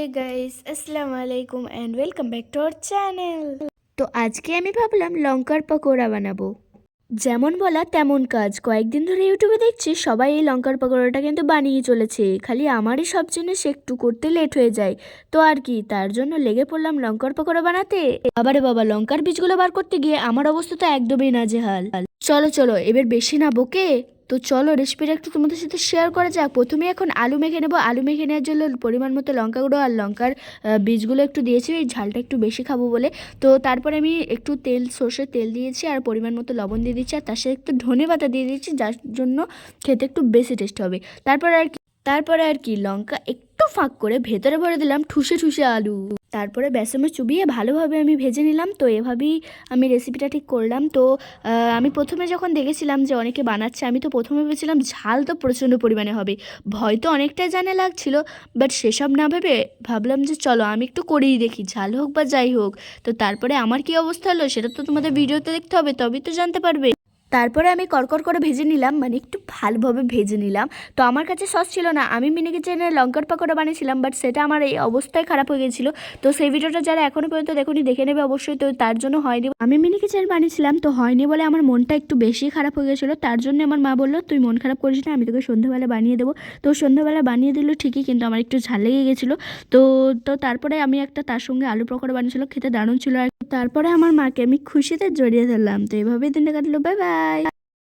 হে guys আসসালামু আলাইকুম and welcome back to our channel তো আজকে আমি ভাবলাম লঙ্কার পকোড়া বানাবো। যেমন বলা তেমন কাজ। কয়েকদিন ধরে ইউটিউবে দেখছি সবাই এই লঙ্কার পকোড়াটা কিন্তু বানিয়ে চলেছে। খালি আমারই সব জিনিস একটু করতে লেট হয়ে যায়। তো আর কি, তার জন্য লেগে পড়লাম লঙ্কার পকোড়া বানাতে। আবারে বাবা, লঙ্কার বীজগুলো বার করতে গিয়ে আমার অবস্থা তো একদমই নাজেহাল। চলো চলো, এবার বেশি না বকে। তো চলো রেসিপিটা একটু তোমাদের সাথে শেয়ার করা যাক। প্রথমে এখন আলু মেখে নেব। আলু মেখে নেওয়ার জন্য পরিমাণ মতো লঙ্কা গুঁড়ো আর লঙ্কার বীজগুলো একটু দিয়েছি। ওই ঝালটা একটু বেশি খাব বলে। তো তারপরে আমি একটু তেল, সর্ষের তেল দিয়েছি আর পরিমাণ মতো লবণ দিয়ে দিচ্ছি আর তার সাথে একটু ধনে পাতা দিয়ে দিচ্ছি যার জন্য খেতে একটু বেশি টেস্ট হবে। তারপরে আর কি, তারপরে আর কি লঙ্কা একটু ফাঁক করে ভেতরে ভরে দিলাম ঠুসে ঠুসে আলু। তারপরে বেসনে চুবিয়ে ভালোভাবে আমি ভেজে নিলাম, তো এভাবেই আমি রেসিপিটা ঠিক করলাম। তো আমি প্রথমে যখন দেখেছিলাম যে অনেকে বানাচ্ছে, আমি তো প্রথমে ভেবেছিলাম ঝাল তো প্রচণ্ড পরিমাণে হবে। ভয় তো অনেকটাই জানে লাগছিল বাট সেসব না ভেবে ভাবলাম যে চলো আমি একটু করেই দেখি, ঝাল হোক বা যাই হোক। তো তারপরে আমার কি অবস্থা হলো সেটা তো তোমাদের ভিডিওতে দেখতে হবে, তবেই তো জানতে পারবে। তারপরে আমি কড়কড় করে ভেজে নিলাম মানে একটু ভালোভাবে ভেজে নিলাম। তো আমার কাছে সস ছিল না, আমি মিনি কিচেনে লঙ্কার পাকোড়া বানিয়েছিলাম বাট সেটা আমার এই অবস্থায় খারাপ হয়ে গেছিল। তো সেই ভিডিওটা যারা এখনও পর্যন্ত দেখুনি, দেখে নেবে অবশ্যই, তো তার জন্য হয়নি। আমি মিনি কিচেন বানিয়েছিলাম, তো হয়নি বলে আমার মনটা একটু বেশি খারাপ হয়ে গেছিল। তার জন্য আমার মা বলল, তুই মন খারাপ করিস না, আমি তোকে সন্ধ্যাবেলা বানিয়ে দেবো। তো সন্ধ্যাবেলা বানিয়ে দিল ঠিকই, কিন্তু আমার একটু ঝাল লেগে গেছিল। তো তো তারপরে আমি একটা তার সঙ্গে আলু পকোড়া বানিয়েছিল খেতে দারুণ ছিল আর তারপরে আমার মাকে আমি খুশিতে জড়িয়ে ধরলাম। তো এভাবেই দিনটা কাটলো। Bye bye.